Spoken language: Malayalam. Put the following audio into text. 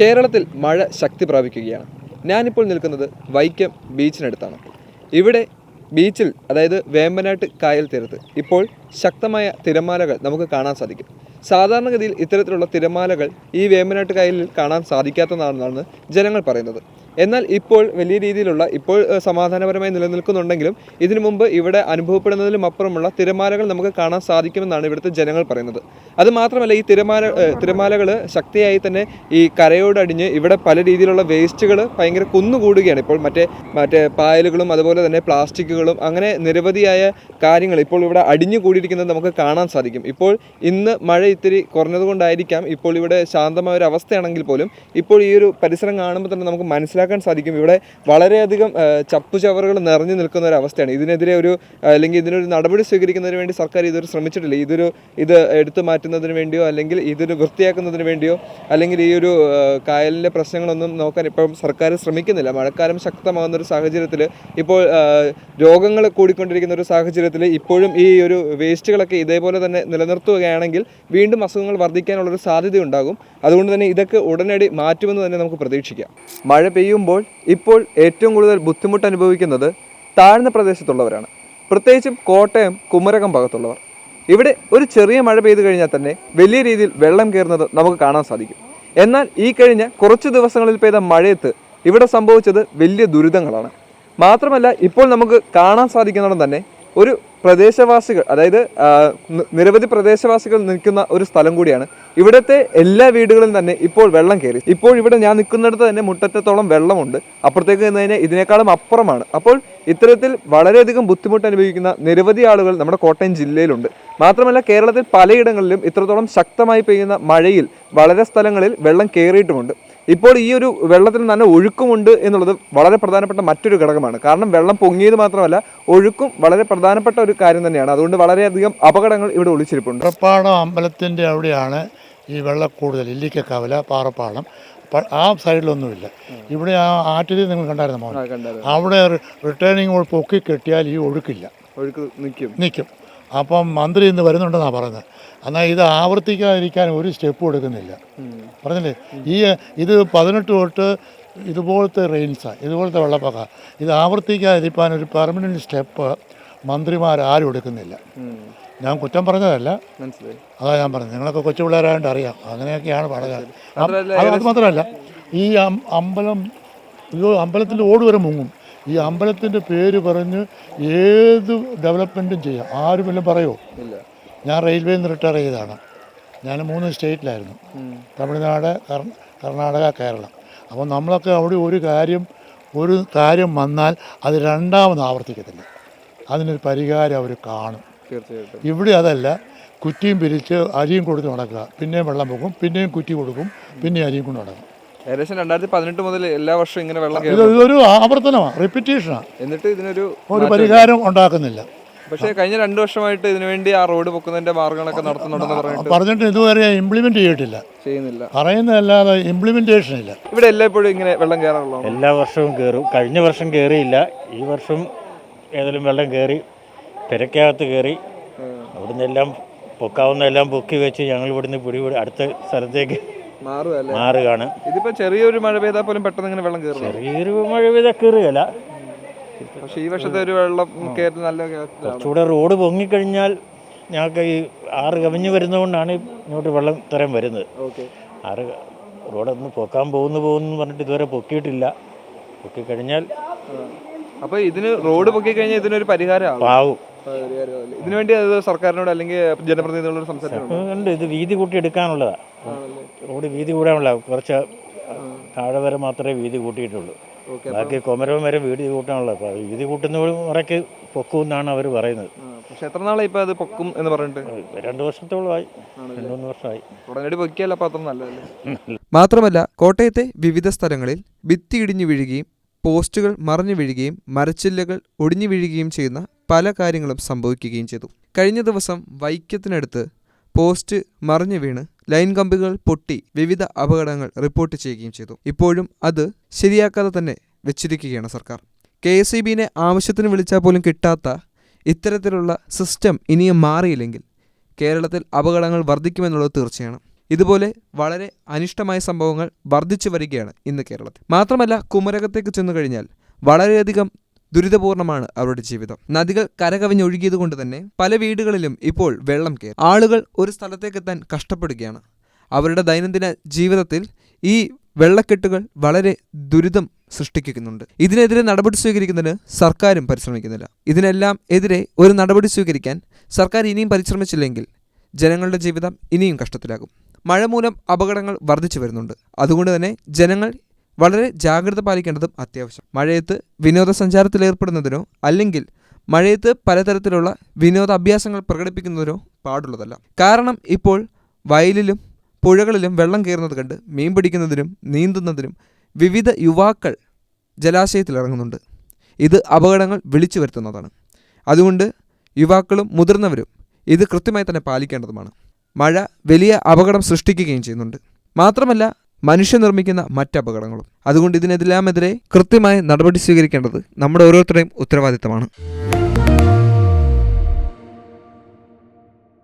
കേരളത്തിൽ മഴ ശക്തി പ്രാപിക്കുകയാണ്. ഞാനിപ്പോൾ നിൽക്കുന്നത് വൈക്കം ബീച്ചിനടുത്താണ്. ഇവിടെ ബീച്ചിൽ അതായത് വേമ്പനാട്ട് കായൽ തീരത്ത് ഇപ്പോൾ ശക്തമായ തിരമാലകൾ നമുക്ക് കാണാൻ സാധിക്കും. സാധാരണഗതിയിൽ ഇത്തരത്തിലുള്ള തിരമാലകൾ ഈ വേമ്പനാട്ട് കായലിൽ കാണാൻ സാധിക്കാത്തതാണെന്നാണ് ജനങ്ങൾ പറയുന്നത്. എന്നാൽ ഇപ്പോൾ വലിയ രീതിയിലുള്ള ഇപ്പോൾ സമാധാനപരമായി നിലനിൽക്കുന്നുണ്ടെങ്കിലും ഇതിനു മുമ്പ് ഇവിടെ അനുഭവപ്പെടുന്നതിലും അപ്പുറമുള്ള തിരമാലകൾ നമുക്ക് കാണാൻ സാധിക്കുമെന്നാണ് ഇവിടുത്തെ ജനങ്ങൾ പറയുന്നത്. അതുമാത്രമല്ല ഈ തിരമാല തിരമാലകൾ ശക്തിയായി തന്നെ ഈ കരയോടടിഞ്ഞ് ഇവിടെ പല രീതിയിലുള്ള വേസ്റ്റുകൾ ഭയങ്കര കുന്നുകൂടുകയാണ്. ഇപ്പോൾ മറ്റേ മറ്റേ പായലുകളും അതുപോലെ തന്നെ പ്ലാസ്റ്റിക്കുകളും അങ്ങനെ നിരവധിയായ കാര്യങ്ങൾ ഇപ്പോൾ ഇവിടെ അടിഞ്ഞു കൂടിയിരിക്കുന്നത് നമുക്ക് കാണാൻ സാധിക്കും. ഇപ്പോൾ ഇന്ന് മഴ ഇത്തിരി കുറഞ്ഞതുകൊണ്ടായിരിക്കാം ഇപ്പോൾ ഇവിടെ ശാന്തമായ ഒരു അവസ്ഥയാണെങ്കിൽ പോലും ഇപ്പോൾ ഈ ഒരു പരിസരം കാണുമ്പോൾ തന്നെ നമുക്ക് മനസ്സിലാക്കാൻ സാധിക്കും. ഇവിടെ വളരെയധികം ചപ്പുചവറുകൾ നിറഞ്ഞു നിൽക്കുന്ന ഒരു അവസ്ഥയാണ്. ഇതിനെതിരെ ഒരു അല്ലെങ്കിൽ ഇതിനൊരു നടപടി സ്വീകരിക്കുന്നതിന് വേണ്ടി സർക്കാർ ഇതൊരു ശ്രമിച്ചിട്ടില്ല. ഇതൊരു ഇത് എടുത്തു മാറ്റുന്നതിന് വേണ്ടിയോ അല്ലെങ്കിൽ ഇതൊരു വൃത്തിയാക്കുന്നതിന് വേണ്ടിയോ അല്ലെങ്കിൽ ഈ ഒരു കായലിന്റെ പ്രശ്നങ്ങളൊന്നും നോക്കാൻ ഇപ്പം സർക്കാർ ശ്രമിക്കുന്നില്ല. മഴക്കാലം ശക്തമാകുന്ന ഒരു സാഹചര്യത്തിൽ ഇപ്പോൾ രോഗങ്ങൾ കൂടിക്കൊണ്ടിരിക്കുന്ന ഒരു സാഹചര്യത്തിൽ ഇപ്പോഴും ഈ ഒരു വേസ്റ്റുകളൊക്കെ ഇതേപോലെ തന്നെ നിലനിർത്തുകയാണെങ്കിൽ വീണ്ടും അസുഖങ്ങൾ വർദ്ധിക്കാനുള്ളൊരു സാധ്യതയുണ്ടാകും. അതുകൊണ്ട് തന്നെ ഇതൊക്കെ ഉടനടി മാറ്റുമെന്ന് തന്നെ നമുക്ക് പ്രതീക്ഷിക്കാം. മഴ പെയ്യുമ്പോൾ ഇപ്പോൾ ഏറ്റവും കൂടുതൽ ബുദ്ധിമുട്ട് അനുഭവിക്കുന്നത് താഴ്ന്ന പ്രദേശത്തുള്ളവരാണ്. പ്രത്യേകിച്ചും കോട്ടയം കുമരകം ഭാഗത്തുള്ളവർ. ഇവിടെ ഒരു ചെറിയ മഴ പെയ്തു കഴിഞ്ഞാൽ തന്നെ വലിയ രീതിയിൽ വെള്ളം കയറുന്നത് നമുക്ക് കാണാൻ സാധിക്കും. എന്നാൽ ഈ കഴിഞ്ഞ കുറച്ച് ദിവസങ്ങളിൽ പെയ്ത മഴയത്ത് ഇവിടെ സംഭവിച്ചത് വലിയ ദുരിതങ്ങളാണ്. മാത്രമല്ല ഇപ്പോൾ നമുക്ക് കാണാൻ സാധിക്കുന്നിടം തന്നെ ഒരു പ്രദേശവാസികൾ അതായത് നിരവധി പ്രദേശവാസികൾ നിൽക്കുന്ന ഒരു സ്ഥലം കൂടിയാണ്. ഇവിടുത്തെ എല്ലാ വീടുകളിലും തന്നെ ഇപ്പോൾ വെള്ളം കയറി. ഇപ്പോൾ ഇവിടെ ഞാൻ നിൽക്കുന്നിടത്ത് തന്നെ മുട്ടറ്റത്തോളം വെള്ളമുണ്ട്. അപ്പുറത്തേക്ക് നിന്ന് കഴിഞ്ഞാൽ ഇതിനേക്കാളും അപ്പുറമാണ്. അപ്പോൾ ഇത്തരത്തിൽ വളരെയധികം ബുദ്ധിമുട്ട് അനുഭവിക്കുന്ന നിരവധി ആളുകൾ നമ്മുടെ കോട്ടയം ജില്ലയിലുണ്ട്. മാത്രമല്ല കേരളത്തിൽ പലയിടങ്ങളിലും ഇത്രത്തോളം ശക്തമായി പെയ്യുന്ന മഴയിൽ വളരെ സ്ഥലങ്ങളിൽ വെള്ളം കയറിയിട്ടുമുണ്ട്. ഇപ്പോൾ ഈ ഒരു വെള്ളത്തിന് നല്ല ഒഴുക്കുമുണ്ട് എന്നുള്ളത് വളരെ പ്രധാനപ്പെട്ട മറ്റൊരു ഘടകമാണ്. കാരണം വെള്ളം പൊങ്ങിയത് മാത്രമല്ല ഒഴുക്കും വളരെ പ്രധാനപ്പെട്ട ഒരു കാര്യം തന്നെയാണ്. അതുകൊണ്ട് വളരെയധികം അപകടങ്ങൾ ഇവിടെ ഒളിച്ചിരിപ്പുണ്ട്. പാറപ്പാടം അമ്പലത്തിന്റെ അവിടെയാണ് ഈ വെള്ളം കൂടുതൽ ഇല്ലിക്കക്കവല പാറപ്പാടം. പ- ആ സൈഡിലൊന്നുമില്ല. ഇവിടെ ആ ആറ്റിൽ നിങ്ങൾ കണ്ടായിരുന്നു? മോൻ അവിടെ റിട്ടേണിങ് പൊക്കി കെട്ടിയാൽ ഈ ഒഴുക്കില്ല. ഒഴുക്ക് നിൽക്കും. നിൽക്കും. അപ്പം മന്ത്രി ഇന്ന് വരുന്നുണ്ടെന്നാണ് പറയുന്നത്. എന്നാൽ ഇത് ആവർത്തിക്കാതിരിക്കാൻ ഒരു സ്റ്റെപ്പ് എടുക്കുന്നില്ല. പറഞ്ഞില്ലേ? ഈ ഇത് പതിനെട്ട് തൊട്ട് ഇതുപോലത്തെ റെയിൻസാണ് ഇതുപോലത്തെ വെള്ളപ്പൊക്ക. ഇത് ആവർത്തിക്കാതിരിക്കാൻ ഒരു പെർമനന്റ് സ്റ്റെപ്പ് മന്ത്രിമാർ ആരും എടുക്കുന്നില്ല. ഞാൻ കുറ്റം പറഞ്ഞതല്ല. മനസ്സിലായി. അതാ ഞാൻ പറഞ്ഞത്. നിങ്ങളൊക്കെ കൊച്ചു പിള്ളേരായതുകൊണ്ട് അറിയാം. അങ്ങനെയൊക്കെയാണ് പറഞ്ഞത് അത് മാത്രമല്ല ഈ അമ്പലം ഇത് അമ്പലത്തിന്റെ ഓട് വരെ മുങ്ങും. ഈ അമ്പലത്തിന്റെ പേര് പറഞ്ഞ് ഏത് ഡെവലപ്മെന്റും ചെയ്യാം. ആരും വല്ലതും പറയുമോ ഇല്ല. ഞാൻ റെയിൽവേയിൽ നിന്ന് റിട്ടയർ ചെയ്തതാണ്. ഞാൻ മൂന്ന് സ്റ്റേറ്റിലായിരുന്നു തമിഴ്നാട് കർണാടക കേരളം. അപ്പോൾ നമ്മളൊക്കെ അവിടെ ഒരു കാര്യം ഒരു കാര്യം വന്നാൽ അത് രണ്ടാമത് ആവർത്തിക്കത്തില്ല. അതിനൊരു പരിഹാരം അവർ കാണും. തീർച്ചയായിട്ടും. ഇവിടെ അതല്ല കുറ്റിയും പിരിച്ച് അരിയും കൊടുത്ത് നടക്കുക. പിന്നെയും വെള്ളം പോകും പിന്നെയും കുറ്റി കൊടുക്കും പിന്നെയും അരിയും കൊണ്ട് നടക്കും. ഏകദേശം രണ്ടായിരത്തി പതിനെട്ട് മുതൽ എല്ലാ വർഷവും ഇങ്ങനെ വെള്ളം ഇത് കയറും ഇതൊരു ആവർത്തനമാണ് റിപ്പീറ്റേഷനാണ് എന്നിട്ട് ഇതിനൊരു ഒരു പരിഹാരം ഉണ്ടാക്കുന്നില്ല. പക്ഷേ കഴിഞ്ഞ രണ്ടു വർഷമായിട്ട് ഇതിനു വേണ്ടി ആ റോഡ് പൊക്കുന്നതിന്റെ മാർഗങ്ങളൊക്കെ നടത്തുന്നുണ്ടെന്ന് പറഞ്ഞിട്ട് പറഞ്ഞിട്ട് ഇതുവരെ ഇംപ്ലിമെന്റ് ചെയ്തിട്ടില്ല. ചെയ്യുന്നില്ല. പറയുന്നതല്ലാതെ ഇംപ്ലിമെന്റേഷൻ ഇല്ല. ഇവിടെ എല്ലായ്പ്പോഴും ഇങ്ങനെ വെള്ളം കയറാനുള്ള എല്ലാ വർഷവും കയറും. കഴിഞ്ഞ വർഷം കയറിയില്ല. ഈ വർഷം ഏതെങ്കിലും വെള്ളം കയറി പെരക്കകത്ത് കയറി അവിടുന്ന് എല്ലാം പൊക്കാവുന്ന എല്ലാം പൊക്കി വെച്ച് ഞങ്ങൾ ഇവിടുന്ന് പിടിപിടി അടുത്ത സ്ഥലത്തേക്ക് മാറുകയാണ്. ഇതിപ്പോ ചെറിയൊരു മഴ പെയ്താൽ പോലും പെട്ടെന്ന് ഇങ്ങനെ വെള്ളം കയറും ചെറിയൊരു മഴ പെയ്താൽ കയറുകയല്ല. പക്ഷെ ഈ വർഷത്തെ ഒരു വെള്ളം കയറി നല്ല. കുറച്ചുകൂടെ റോഡ് പൊങ്ങിക്കഴിഞ്ഞാൽ ഞങ്ങൾക്ക് ഈ ആറ് കവിഞ്ഞ് വരുന്നതുകൊണ്ടാണ് ഇങ്ങോട്ട് വെള്ളം ഇത്രയും വരുന്നത്. ഓക്കെ. ആറ് റോഡൊന്ന് പൊക്കാൻ പോകുന്നു പോകുന്നു പറഞ്ഞിട്ട് ഇതുവരെ പൊക്കിയിട്ടില്ല. പൊക്കിക്കഴിഞ്ഞാൽ അപ്പൊ ഇതിന് റോഡ് പൊക്കിക്കഴിഞ്ഞാൽ ഇതിനൊരു പരിഹാരം പാവും. ഇതിനു വേണ്ടി അത് സർക്കാരിനോട് അല്ലെങ്കിൽ ജനപ്രതിനിധികളോട് സംസാരിക്കുന്നുണ്ട് ഇത് വീതി കൂട്ടി എടുക്കാനുള്ളതാണ് റോഡ് വീതി കൂടാനുള്ള കുറച്ച് താഴെ വരെ മാത്രമേ വീതി കൂട്ടിയിട്ടുള്ളൂ. ബാക്കി കൊമരവും വരെ വീതി കൂട്ടാനുള്ളത്. അപ്പോൾ വീതി കൂട്ടുന്നവരും മുറയ്ക്ക് പൊക്കുമെന്നാണ് അവർ പറയുന്നത്. പക്ഷെ എത്ര നാളെ ഇപ്പൊ അത് പൊക്കും എന്ന് പറഞ്ഞിട്ട്? രണ്ട് വർഷത്തോളമായി. രണ്ട് മൂന്ന് വർഷമായി. ഉടനടി പൊക്കിയല്ല അപ്പൊ അത്ര നല്ലതല്ലേ? മാത്രമല്ല കോട്ടയത്തെ വിവിധ സ്ഥലങ്ങളിൽ ഭിത്തി ഇടിഞ്ഞു വീഴുകയും പോസ്റ്റുകൾ മറിഞ്ഞു വീഴുകയും മരച്ചില്ലകൾ ഒടിഞ്ഞു വീഴുകയും ചെയ്യുന്ന പല കാര്യങ്ങളും സംഭവിക്കുകയും ചെയ്തു. കഴിഞ്ഞ ദിവസം വൈക്കത്തിനടുത്ത് പോസ്റ്റ് മറിഞ്ഞു വീണ് ലൈൻ കമ്പികൾ പൊട്ടി വിവിധ അപകടങ്ങൾ റിപ്പോർട്ട് ചെയ്യുകയും ചെയ്തു. ഇപ്പോഴും അത് ശരിയാക്കാതെ തന്നെ വെച്ചിരിക്കുകയാണ് സർക്കാർ. കെ എസ് ഇ ബിനെ ആവശ്യത്തിന് വിളിച്ചാൽ പോലും കിട്ടാത്ത ഇത്തരത്തിലുള്ള സിസ്റ്റം ഇനിയും മാറിയില്ലെങ്കിൽ കേരളത്തിൽ അപകടങ്ങൾ വർദ്ധിക്കുമെന്നുള്ളത് തീർച്ചയാണ്. ഇതുപോലെ വളരെ അനിഷ്ടമായ സംഭവങ്ങൾ വർദ്ധിച്ചു വരികയാണ് ഇന്ന് കേരളത്തിൽ. മാത്രമല്ല കുമരകത്തേക്ക് ചെന്നു കഴിഞ്ഞാൽ വളരെയധികം ദുരിതപൂർണമാണ് അവരുടെ ജീവിതം. നദികൾ കരകവിഞ്ഞൊഴുകിയത് കൊണ്ട് തന്നെ പല വീടുകളിലും ഇപ്പോൾ വെള്ളം കയറി. ആളുകൾ ഒരു സ്ഥലത്തേക്കെത്താൻ കഷ്ടപ്പെടുകയാണ്. അവരുടെ ദൈനംദിന ജീവിതത്തിൽ ഈ വെള്ളക്കെട്ടുകൾ വളരെ ദുരിതം സൃഷ്ടിക്കുന്നുണ്ട്. ഇതിനെതിരെ നടപടി സ്വീകരിക്കുന്നതിന് സർക്കാരും പരിശ്രമിക്കുന്നില്ല. ഇതിനെല്ലാം എതിരെ ഒരു നടപടി സ്വീകരിക്കാൻ സർക്കാർ ഇനിയും പരിശ്രമിച്ചില്ലെങ്കിൽ ജനങ്ങളുടെ ജീവിതം ഇനിയും കഷ്ടത്തിലാകും. മഴ മൂലം അപകടങ്ങൾ വർദ്ധിച്ചു വരുന്നുണ്ട്. അതുകൊണ്ട് തന്നെ ജനങ്ങൾ വളരെ ജാഗ്രത പാലിക്കേണ്ടതും അത്യാവശ്യം. മഴയത്ത് വിനോദസഞ്ചാരത്തിൽ ഏർപ്പെടുന്നതിനോ അല്ലെങ്കിൽ മഴയത്ത് പലതരത്തിലുള്ള വിനോദ അഭ്യാസങ്ങൾ പ്രകടിപ്പിക്കുന്നതിനോ പാടുള്ളതല്ല. കാരണം ഇപ്പോൾ വയലിലും പുഴകളിലും വെള്ളം കയറുന്നത് കണ്ട് മീൻ പിടിക്കുന്നതിനും നീന്തുന്നതിനും വിവിധ യുവാക്കൾ ജലാശയത്തിൽ ഇറങ്ങുന്നുണ്ട്. ഇത് അപകടങ്ങൾ വിളിച്ചു വരുത്തുന്നതാണ്. അതുകൊണ്ട് യുവാക്കളും മുതിർന്നവരും ഇത് കൃത്യമായി തന്നെ പാലിക്കേണ്ടതുമാണ്. മഴ വലിയ അപകടം സൃഷ്ടിക്കുകയും ചെയ്യുന്നുണ്ട്. മാത്രമല്ല മനുഷ്യ നിർമ്മിക്കുന്ന മറ്റ് അപകടങ്ങളും. അതുകൊണ്ട് ഇതിനെതിലാമെതിരെ കൃത്യമായ നടപടി സ്വീകരിക്കേണ്ടത് നമ്മുടെ ഓരോരുത്തരുടെയും ഉത്തരവാദിത്തമാണ്.